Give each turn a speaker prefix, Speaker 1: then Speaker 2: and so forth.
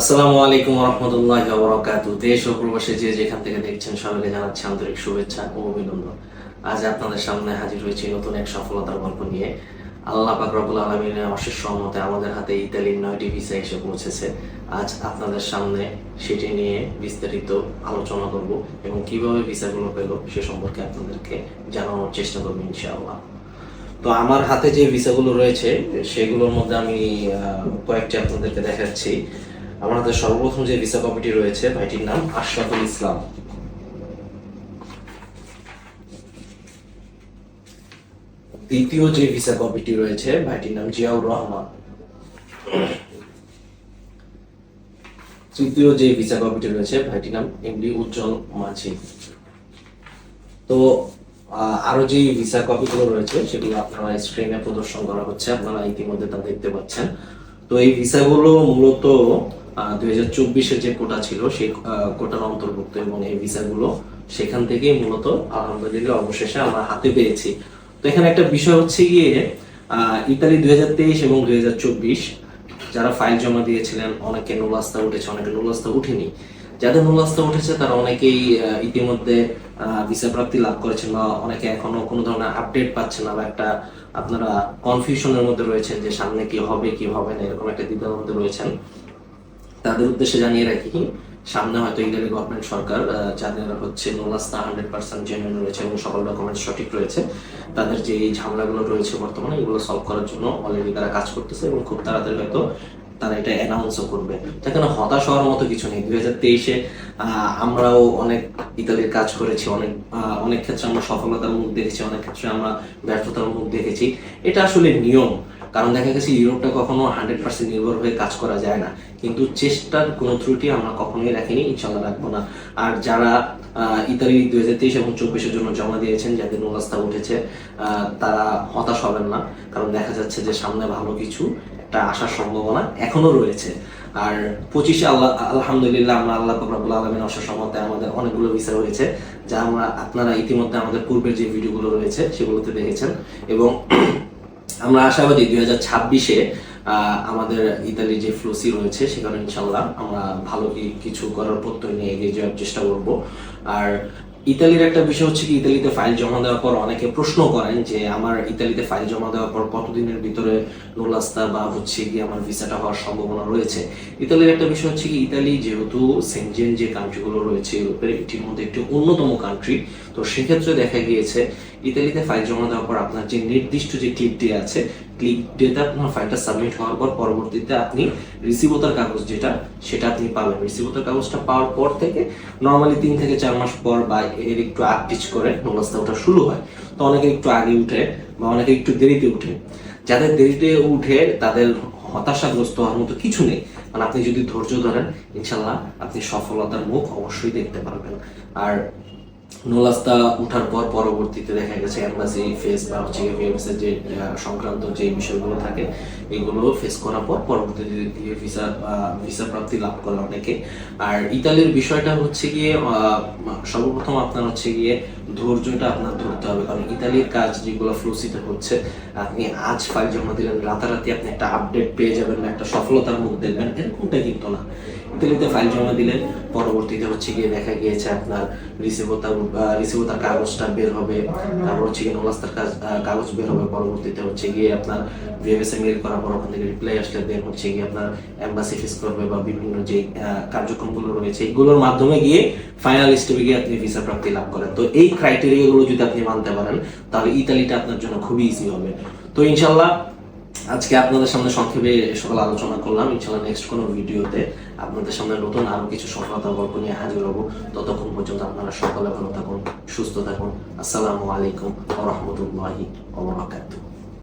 Speaker 1: আসসালামু আলাইকুম রহমতুল্লাহ বরকাত দেশ ও প্রবাসে যে যেখান থেকে দেখছেন সবাইকে জানাচ্ছি আন্তরিক শুভেচ্ছা ও অভিনন্দন। আজ আপনাদের সামনে হাজির হয়েছি নতুন এক সফলতার গল্প নিয়ে। আল্লাহ পাক রব্বুল আলমিনের অশেষ সহমতে আমাদের হাতে ইতালির নয়টি ভিসা এসে পৌঁছেছে। আজ আপনাদের সামনে সেটি নিয়ে বিস্তারিত আলোচনা করব এবং কীভাবে ভিসাগুলো পেল সে সম্পর্কে আপনাদেরকে জানানোর চেষ্টা করব ইনশাআল্লাহ। তো আমার হাতে যে ভিসাগুলো রয়েছে, সেগুলোর মধ্যে আমি কয়েকটি আপনাদেরকে দেখাচ্ছি। হাতে সর্বপ্রথম যে ভিসা কপিটি রয়েছে, ভাইটির নাম আশরাফুল ইসলাম। দ্বিতীয় যে ভিসা কপিটি রয়েছে, ভাইটির নাম জিয়াউর রহমান। তৃতীয় যে ভিসা কপিটি রয়েছে, ভাইটির নাম এমডি উজ্জ্বল মাঝি। তো আরও যে ভিসা কপিগুলো রয়েছে, সেগুলো আপনারা স্ক্রিনে প্রদর্শন করা হচ্ছে, আপনারা ইতিমধ্যে তা দেখতে পাচ্ছেন। তো এই ভিসাগুলো মূলত দুই হাজার যে কোটা ছিল, সেই কোটার অন্তর্ভুক্ত এবং এই ভিসাগুলো সেখান থেকেই মূলত আলহামদুলিল্লাহ অবশেষে আমরা হাতে পেয়েছি। তো এখানে একটা বিষয় হচ্ছে গিয়ে ইতালি দুই হাজার তেইশ এবং দুই হাজার চব্বিশ, যারা ফাইল জমা দিয়েছিলেন, অনেকে নুলাস্তা উঠেছে, অনেকে নুলাস্তা উঠেনি। যাদের নুলাস্তা উঠেছে, তারা অনেকেই ইতিমধ্যে ভিসা প্রাপ্তি লাভ করেছেন বা অনেকে এখনও কোনো ধরনের আপডেট পাচ্ছেন না বা একটা আপনারা কনফিউশনের মধ্যে রয়েছেন যে সামনে কি হবে কি হবে না, এরকম একটা দ্বিধার মধ্যে রয়েছেন। তাদের উদ্দেশ্যে জানিয়ে রাখি, সামনে হয়তো ইন্ডিয়ান গভর্নমেন্ট সরকার যাদের হচ্ছে নোলাস্তা হান্ড্রেড পার্সেন্ট জেনুইন রয়েছে এবং সকল ডকুমেন্ট সঠিক রয়েছে, তাদের যে এই ঝামেলাগুলো রয়েছে বর্তমানে, এগুলো সলভ করার জন্য অলরেডি তারা কাজ করতেছে এবং খুব তাড়াতাড়ি হয়তো তারা এটা অ্যানাউন্সও করবে। সেখানে হতাশ হওয়ার মতো কিছু নেই। দুই হাজার তেইশে আমরাও অনেক ইতালির কাজ করেছি, অনেক অনেক ক্ষেত্রে আমরা সফলতার মুখ দেখেছি, অনেক ক্ষেত্রে আমরা ব্যর্থতার মুখ দেখেছি। এটা আসলে নিয়ম। কারণ দেখা গেছে ইউরোপটা কখনো হান্ড্রেড পার্সেন্ট নির্ভর হয়ে কাজ করা যায় না। কিন্তু চেষ্টার কোনো ত্রুটি আমরা কখনোই রাখিনি ইনশাল্লাহ রাখব না। আর যারা ইতালি দুই হাজার তেইশ এবং চব্বিশের জন্য জমা দিয়েছেন, যাদের নোলাস্তা উঠেছে তারা হতাশ হবেন না। কারণ দেখা যাচ্ছে যে সামনে ভালো কিছু, একটা আসার সম্ভাবনা এখনও রয়েছে। আর পঁচিশে আল্লাহ, আলহামদুলিল্লাহ আমরা আল্লাহ কবরাবুল আলমিন অসার সম্মতে আমাদের অনেকগুলো ভিসা রয়েছে, যা আমরা আপনারা ইতিমধ্যে আমাদের পূর্বের যে ভিডিওগুলো রয়েছে, সেগুলোতে দেখেছেন। এবং আমরা আশাবাদী দুই হাজার ছাব্বিশে আমাদের ইতালির যে ফ্লুসি রয়েছে সেখানে ইনশাল্লাহ আমরা ভালো কিছু করার প্রত্যয় নিয়ে এগিয়ে যাওয়ার চেষ্টা করব। আর ইতালির একটা বিষয় হচ্ছে কি, ইতালিতে ফাইল জমা দেওয়ার পর অনেকে প্রশ্ন করেন যে, আমার ইতালিতে ফাইল জমা দেওয়ার পর কতদিনের ভিতরে নোলাস্তা বা হচ্ছে কি আমার ভিসাটা হওয়ার সম্ভাবনা রয়েছে? ইতালির একটা বিষয় হচ্ছে কি, ইতালি যেহেতু সেনজেন যে কান্ট্রিগুলো রয়েছে, ইউরোপের এটির মধ্যে একটি অন্যতম কান্ট্রি তো সেক্ষেত্রে দেখা গিয়েছে ইতালিতে ফাইল জমা দেওয়ার পর আপনার যে নির্দিষ্ট যে ক্লিপ ডে আছে ক্লিক ডেতে আপনার ফাইলটা সাবমিট হওয়ার পর পরবর্তীতে আপনি রিসিভতার কাগজ যেটা, সেটা আপনি পাবেন। রিসিভতার কাগজটা পাওয়ার পর থেকে নর্মালি তিন থেকে চার মাস পর বা এর একটু আপটিচ করে নোলাস্তা ওঠা শুরু হয়। তো অনেকে একটু আগে উঠে বা অনেকে একটু দেরিতে উঠে। যাদের দেরিতে উঠে তাদের হতাশাগ্রস্ত হওয়ার মতো কিছু নেই। মানে আপনি যদি ধৈর্য ধরেন, ইনশাল্লাহ আপনি সফলতার মুখ অবশ্যই দেখতে পারবেন। আর নোলাস্তা উঠার পর পরবর্তীতে দেখা গেছে এম্বাসি ফেস বা হচ্ছে ভিএমএস এর যে সংক্রান্ত যে বিষয়গুলো থাকে, এগুলো ফেস করার পর পরবর্তীতে ভিসা ভিসা প্রাপ্তি লাভ করে অনেকে। আর ইতালির বিষয়টা হচ্ছে গিয়ে সর্বপ্রথম আপনার হচ্ছে গিয়ে ধৈর্যটা আপনার ধরতে হবে। কারণ ইতালির কাজ যেগুলো ফ্লুসিতে হচ্ছে, আপনি আজ ফাইল জমা দিলেন, রাতারাতি আপনি একটা আপডেট পেয়ে যাবেন একটা সফলতার মুখ দেখবেন, এরকমটা কিন্তু না। ইতালিতে ফাইল জমা দিলেন, পরবর্তীতে হচ্ছে গিয়ে দেখা গিয়েছে আপনার রিসিভতার কাগজটা বের হবে, তারপর হচ্ছে গিয়ে নোলাস্তার কাজ কাগজ বের হবে, পরবর্তীতে হচ্ছে গিয়ে আপনার ভিএমএসএ মেল করার পর ওখান থেকে রিপ্লাই আসলে দেন হচ্ছে গিয়ে আপনার এম্বাসি ফেস করবে বা বিভিন্ন যে কার্যক্রমগুলো রয়েছে, এগুলোর মাধ্যমে গিয়ে ফাইনাল স্টেপে গিয়ে আপনি ভিসা প্রাপ্তি লাভ করেন। তো এই ক্রাইটেরিয়াগুলো যদি আপনি মানতে পারেন, তাহলে ইতালিটা আপনার জন্য খুবই ইজি হবে। তো ইনশাল্লাহ আজকে আপনাদের সামনে সংক্ষেপে সকাল আলোচনা করলাম। ইনশাল্লাহ নেক্সট কোনো ভিডিওতে আপনাদের সামনে নতুন আরও কিছু সফলতা গল্প নিয়ে হাজির হব। ততক্ষণ পর্যন্ত আপনারা সকলে ভালো থাকুন, সুস্থ থাকুন। আসসালামু আলাইকুম ও রহমতুল্লাহি ওয়া বারাকাতুহু।